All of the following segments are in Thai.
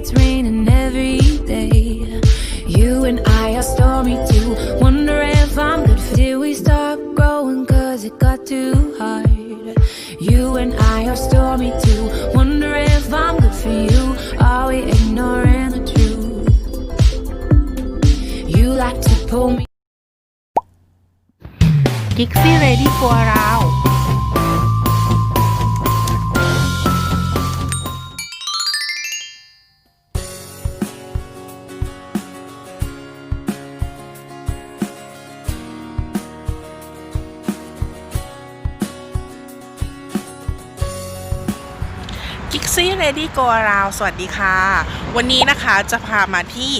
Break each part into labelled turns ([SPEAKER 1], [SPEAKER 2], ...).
[SPEAKER 1] it's raining every day. You and I are stormy too. Wonder if I'm good. Did we stop growing cause it got too hard? You and I are stormy too. Wonder if I'm good for you. Are we ignoring the truth? You like to pull me.
[SPEAKER 2] Dixie ready for out. ซี่เรดี้โกราวสวัสดีค่ะ วันนี้นะคะจะพามาที่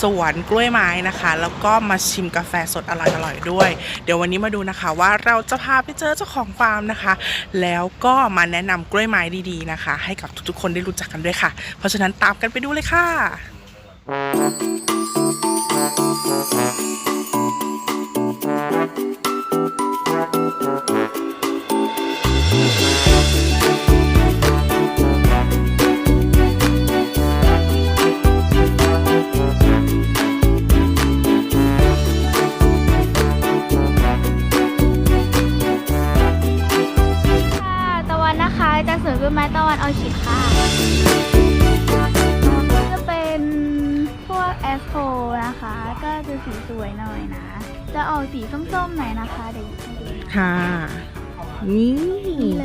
[SPEAKER 2] สวนกล้วยไม้นะคะ แล้วก็มาชิมกาแฟสดอร่อยๆด้วย เดี๋ยววันนี้มาดูนะคะว่าเราจะพาไปเจอเจ้าของฟาร์มนะคะ แล้วก็มาแนะนำกล้วยไม้ดีๆนะคะ ให้กับทุกๆคนได้รู้จักกันด้วยค่ะ เพราะฉะนั้นตามกันไปดูเลยค่ะ
[SPEAKER 3] ค่ะ นนะคะจากสวนกล้วยไม้ตะวันออคิดค่ะ จะเป็นพวกแอสโ o นะคะ ก็จะสีสวยหน่อยนะ จะออกสีส้มๆหน่อยนะคะเดี๋ยวให้ดูนะ
[SPEAKER 2] ค่ะ นี่
[SPEAKER 3] นี่เล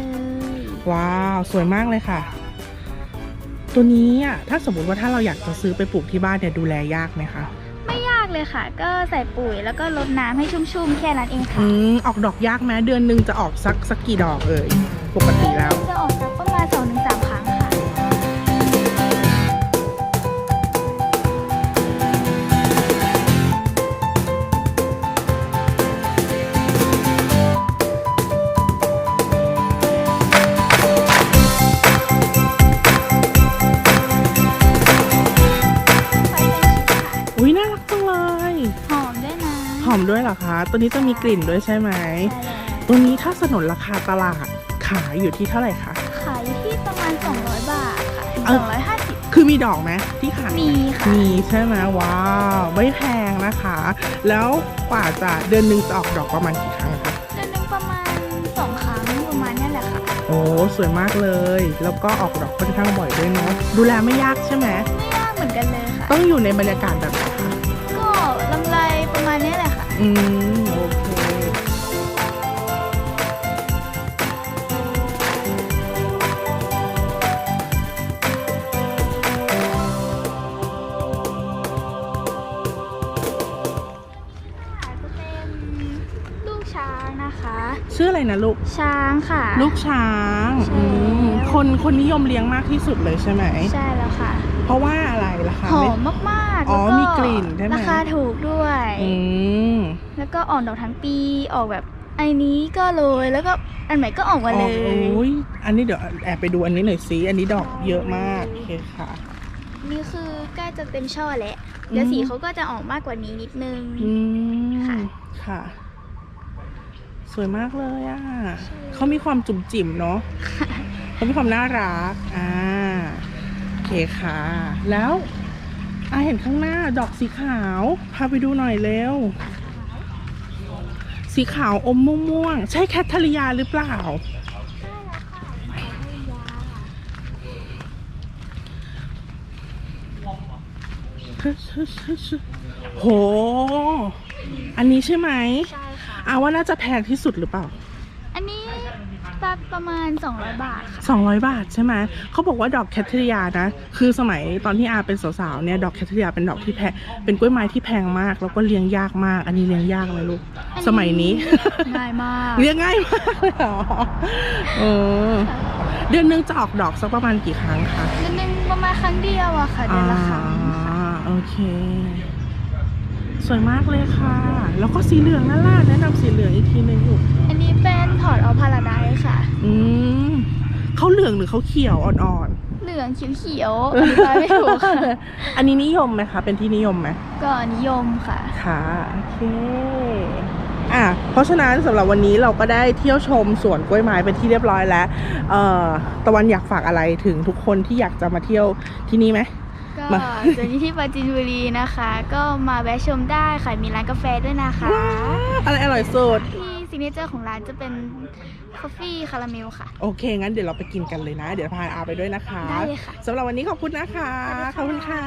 [SPEAKER 3] ย
[SPEAKER 2] ว้าว สวยมากเลยค่ะ ตัวนี้อะถ้าสมมติว่าถ้าเราอยากจะซื้อไปปลูกที่บ้านเนี่ยดูแลยากไหมคะ
[SPEAKER 3] ไม่ยากเลยค่ะ ก็ใส่ปุ๋ยแล้วก็รดน้ำให้ชุ่มๆ แค่นั้นเองค่ะ
[SPEAKER 2] อืมออกดอกยากไหมเดือนหนึ่งจะออกสักสักกี่ดอกเอ่ย ปกติแล้ว
[SPEAKER 3] จะออกสักประมาณ2-3ครั้งค่ะ
[SPEAKER 2] อุ้ยน่ารักจังเลย
[SPEAKER 3] หอมด้วยนะ
[SPEAKER 2] หอมด้วยเหรอคะ ตัวนี้จะมีกลิ่นด้วยใช่ไหม
[SPEAKER 3] ใช่แล้ว
[SPEAKER 2] ตัวนี้ถ้าสนนราคาตลาดขายอยู่ที่เท่าไหร่คะ
[SPEAKER 3] ขายอยู่ที่ประมาณ 200 บาทค่ะถึง
[SPEAKER 2] เอ้า
[SPEAKER 3] 250
[SPEAKER 2] คือมีดอกไหมที่ขาย
[SPEAKER 3] มีค่ะ
[SPEAKER 2] มีใช่ไหมว้าว ไม่แพงนะคะ แล้วกว่าจะเดือนหนึ่งจะออกดอกประมาณกี่ครั้งคะ
[SPEAKER 3] เดือนหนึงประมาณ 2 ครั้งประมาณนี้แหละค่ะ
[SPEAKER 2] โอ้สวยมากเลย แล้วก็ออกดอกค่อนข้างบ่อยด้วยเนาะดูแลไม่ยากใช่ไหม
[SPEAKER 3] ไม่ยากเหมือนกันเลยค่ะ
[SPEAKER 2] ต้องอยู่ในบรรยากาศแบบไหนคะ
[SPEAKER 3] ก็ลำไรประมาณนี้แหละค่ะ
[SPEAKER 2] อืม นะลูก
[SPEAKER 3] ช้างค่ะ
[SPEAKER 2] ลูกช้าง
[SPEAKER 3] ใช่
[SPEAKER 2] อืม
[SPEAKER 3] แล้ว
[SPEAKER 2] คนคนนิยมเลี้ยงมากที่สุดเลยใช่ไหม
[SPEAKER 3] ใช่แล้วค่ะ
[SPEAKER 2] เพราะว่าอะไรล่ะคะ
[SPEAKER 3] หอมมากๆ
[SPEAKER 2] อ๋อ
[SPEAKER 3] แล้ว
[SPEAKER 2] มีกลิ่นใช่ไหม
[SPEAKER 3] ราคาถูกด้วย
[SPEAKER 2] อืม
[SPEAKER 3] แล้วก็ออกดอกทั้งปีออกแบบอันนี้ก็เลยแล้วก็อันใหม่ก็ออกมาเลย
[SPEAKER 2] อ๋อโอ้ยอันนี้เดี๋ยวแอบไปดูอันนี้หน่อยสิอันนี้ดอกเยอะมากโอเคค่ะ
[SPEAKER 3] นี่คือใกล้จะเต็มช่อแล้วเดี๋ยว
[SPEAKER 2] อืม
[SPEAKER 3] สีเขาก็จะออกมากกว่านี้นิดนึง
[SPEAKER 2] อืม
[SPEAKER 3] ค่ะ
[SPEAKER 2] ค่ะ สวยมากเลยอะเขามีความจุ่มจิ๋มเนาะเขามีความน่ารักอ่าโอเคค่ะ แล้วอาเห็นข้างหน้าดอกสีขาว พาไปดูหน่อยเร็ว สีขาวอมม่วงๆใช่แคทเธอรียาหรือเปล่าโห อันนี้ใช่ไหม
[SPEAKER 3] ใช่ค่ะ
[SPEAKER 2] อาว่าน่าจะแพงที่สุดหรือเปล่า
[SPEAKER 3] อันนี้สักประมาณ 200 บาทค่ะ
[SPEAKER 2] 200 บาทใช่ไหมเขาบอกว่าดอกแคทเธอรียานะ คือสมัยตอนที่อาเป็นสาวๆเนี่ยดอกแคทเธอรียาเป็นดอกที่แพงเป็นกล้วยไม้ที่แพงมาก แล้วก็เลี้ยงยากมาก อันนี้เลี้ยงยากไหมลูก
[SPEAKER 3] อันนี้
[SPEAKER 2] สมัยนี้
[SPEAKER 3] ง่ายมาก
[SPEAKER 2] เลี้ยงง่ายมากเลยเหรอเออเดือนนึงจะออกดอกสักประมาณกี่ครั้งคะ
[SPEAKER 3] เดือนหนึงประมาณครั้งเดียวอะค่ะเดือนละครั้งค่ะ
[SPEAKER 2] อ่าโอเค สวยมากเลยค่ะ แล้วก็สีเหลืองนั่นล่ะแนะนำสีเหลืองอีกทีหนึงลูก
[SPEAKER 3] อันนี้เป็นถอดเอาพาราไดค่ะ
[SPEAKER 2] อืมเขาเหลืองหรือเขาเขียวอ่อน
[SPEAKER 3] เหลืองเขียวๆอธิบายไม่ถูกค่ะ
[SPEAKER 2] ๆ อันนี้นิยมไหมคะ เป็นที่นิยมไหม
[SPEAKER 3] ก็นิยมค่ะ
[SPEAKER 2] ค่ะโอเคอะเพราะฉะนั้นสำหรับวันนี้เราก็ได้เที่ยวชมสวนกล้วยไม้เป็นที่เรียบร้อยแล้วเอ่อตะวันอยากฝากอะไรถึงทุกคนที่อยากจะมาเที่ยวที่นี่ไหม
[SPEAKER 3] ก็
[SPEAKER 2] มา
[SPEAKER 3] ส่วนนี้ที่ปราจีนบุรีนะคะ ก็มาแวะชมได้ค่ะมีร้านกาแฟด้วยนะคะ
[SPEAKER 2] อะไรอร่อยสุด
[SPEAKER 3] ที่ซิกเนเจอร์ของร้านจะเป็นคอฟฟี่คาราเมลค่ะ
[SPEAKER 2] โอเค งั้นเดี๋ยวเราไปกินกันเลยนะ เดี๋ยวพาอาไปด้วยนะคะ
[SPEAKER 3] ได้เลยค่ะ
[SPEAKER 2] สำหรับวันนี้ขอบคุณนะคะ ขอบคุณค่ะ